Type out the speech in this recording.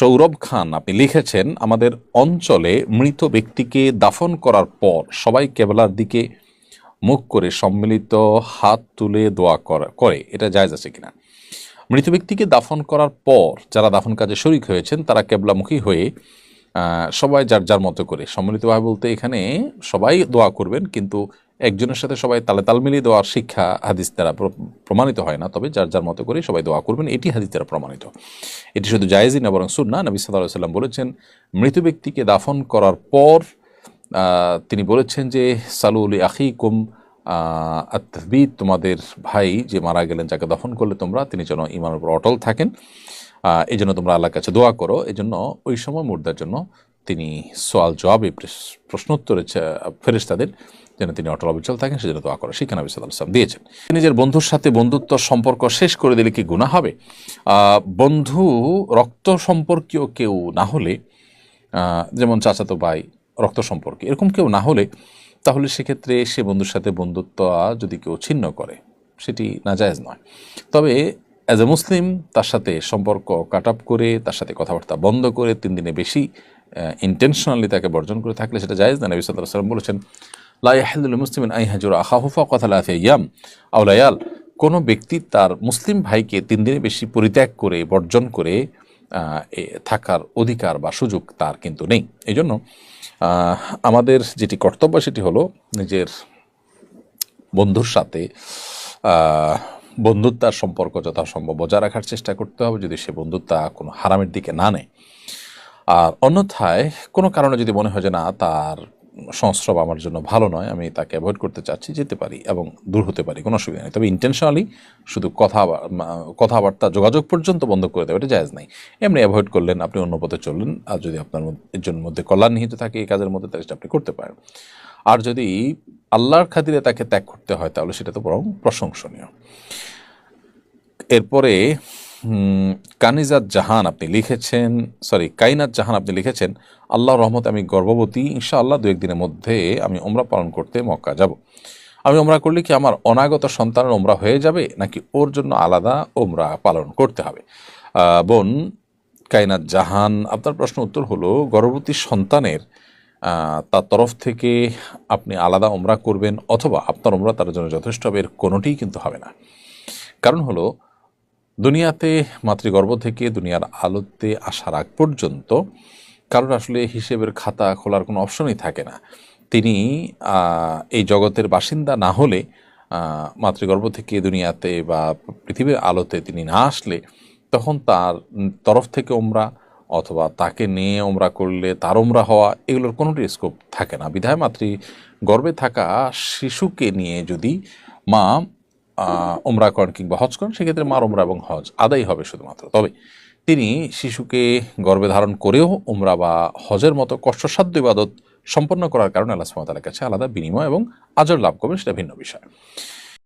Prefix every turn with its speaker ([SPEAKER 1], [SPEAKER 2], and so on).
[SPEAKER 1] সৌরভ খান, আপনি লিখেছেন, আমাদের অঞ্চলে মৃত ব্যক্তিকে দাফন করার পর সবাই কেবলার দিকে মুখ করে সম্মিলিত হাত তুলে দোয়া করা এটা জায়জ আছে কিনা? মৃত ব্যক্তিকে দাফন করার পর যারা দাফন কাজে শরিক হয়েছেন, তারা কেবলামুখী হয়ে সবাই যার যার মতো করে। সম্মিলিতভাবে বলতে এখানে সবাই দোয়া করবেন, কিন্তু একজনের সাথে সবাই তালে তাল মিলিয়ে দেওয়ার শিক্ষা হাদিস দ্বারা প্রমাণিত হয় না। তবে যার যার মতো করে সবাই দোয়া করবেন, এটি হাদিস দ্বারা প্রমাণিত। এটি শুধু জায়েজই না, বরং সুন্না নবী সাল্লাহ সাল্লাম বলেছেন, মৃত ব্যক্তিকে দাফন করার পর তিনি বলেছেন যে সালুল আখিকুম আতবি তোমাদের ভাই যে মারা গেলেন, যাকে দফন করলে তোমরা, তিনি যেন ইমানের উপর অটল থাকেন। এই জন্য তোমরা আল্লাহর কাছে দোয়া করো। এই জন্য ওই সময় মুর্দার জন্য তিনি সোয়াল জবাবে প্রশ্নোত্তরে ফেরেস তাদের যেন তিনি অটল অবিচল থাকেন, সেজন্য দোয়া করো। শিক্ষা নবী সাল্লাহ সাল্লাম দিয়েছেন। নিজের বন্ধুর সাথে বন্ধুত্ব সম্পর্ক শেষ করে দিলে কি গুণা হবে? বন্ধু রক্ত সম্পর্কীয় কেউ না হলে যেমন চাচাতো ভাই রক্ত সম্পর্কে এরকম কেউ না হলে, তাহলে সেক্ষেত্রে সে বন্ধুর সাথে বন্ধুত্ব যদি কেউ ছিন্ন করে, সেটি নাজায়েজ নয়। তবে অ্যাজ এ মুসলিম তার সাথে সম্পর্ক কাট আপ করে, তার সাথে কথাবার্তা বন্ধ করে, তিন দিনে বেশি ইন্টেনশনালি তাকে বর্জন করে থাকলে সেটা জায়েজ না। নবী সাল্লাহ সাল্লাম বলেছেন লাইহাদুল মুসলিম আই হাজুর আখাহুফা কথা লাফিয়াম আউলায়াল কোনো ব্যক্তি তার মুসলিম ভাইকে তিন দিনে বেশি পরিত্যাগ করে, বর্জন করে থাকার অধিকার বা সুযোগ তার কিন্তু নেই। এই জন্য আমাদের যেটি কর্তব্য সেটি হলো নিজের বন্ধুর সাথে বন্ধুত্বার সম্পর্ক যথাসম্ভব বজায় রাখার চেষ্টা করতে হবে যদি সে বন্ধুত্বা কোনো হারামের দিকে না নেয়। আর অন্যথায় কোনো কারণে যদি মনে হয় যে না, তার সংস্রব আমার জন্য ভালো নয়, আমি তাকে অ্যাভয়েড করতে চাচ্ছি, যেতে পারি এবং দূর হতে পারি, কোনো অসুবিধা নেই। তবে ইন্টেনশনালি শুধু কথা কথাবার্তা যোগাযোগ পর্যন্ত বন্ধ করে দেবে এটা জায়েজ নাই। এমনি অ্যাভয়েড করলেন, আপনি অন্য পথে চললেন, আর যদি আপনার এর জন্য মধ্যে কল্যাণ নিহিত থাকে এই কাজের মধ্যে, তাহলে আপনি করতে পারেন। আর যদি আল্লাহর খাতিরে তাকে ত্যাগ করতে হয় তাহলে সেটা তো বরং প্রশংসনীয়। এরপরে কানিজাত জাহান আপনি লিখেছেন সরি কাইনাত জাহান আপনি লিখেছেন আল্লাহ রহমতে আমি গর্ভবতী ইনশা আল্লাহ দু একদিনের মধ্যে আমি ওমরা পালন করতে মক্কা যাব। আমি ওমরা করলে কি আমার অনাগত সন্তানের ওমরা হয়ে যাবে, নাকি ওর জন্য আলাদা ওমরা পালন করতে হবে? বোন, কাইনাত জাহান, আপনার প্রশ্ন উত্তর হলো, গর্ভবতী সন্তানের তার তরফ থেকে আপনি আলাদা ওমরা করবেন অথবা আপনার ওমরা তার জন্য যথেষ্ট হবে এর কোনোটিই কিন্তু হবে না। কারণ হলো, দুনিয়াতে মাতৃগর্ভ থেকে দুনিয়ার আলোতে আসার আগ পর্যন্ত কারোর আসলে হিসেবের খাতা খোলার কোনো অপশনই থাকে না। তিনি এই জগতের বাসিন্দা না হলে মাতৃগর্ভ থেকে দুনিয়াতে বা পৃথিবীর আলোতে তিনি না আসলে, তখন তার তরফ থেকে ওমরা অথবা তাকে নিয়ে ওমরা করলে তার ওমরা হওয়া, এগুলোর কোনোটি স্কোপ থাকে না। বিধায় মাতৃ, গর্বে থাকা শিশুকে নিয়ে যদি মা ওমরা করেন কিংবা হজ করেন, সেক্ষেত্রে মার ওমরা এবং হজ আদায় হবে শুধুমাত্র। তবে তিনি শিশুকে গর্ভে ধারণ করেও ওমরা বা হজের মতো কষ্টসাধ্য ইবাদত সম্পন্ন করার কারণে আল্লাহ সুবহানাহু কাছে আলাদা বিনিময় এবং আজর লাভ করবেন, সেটা ভিন্ন বিষয়।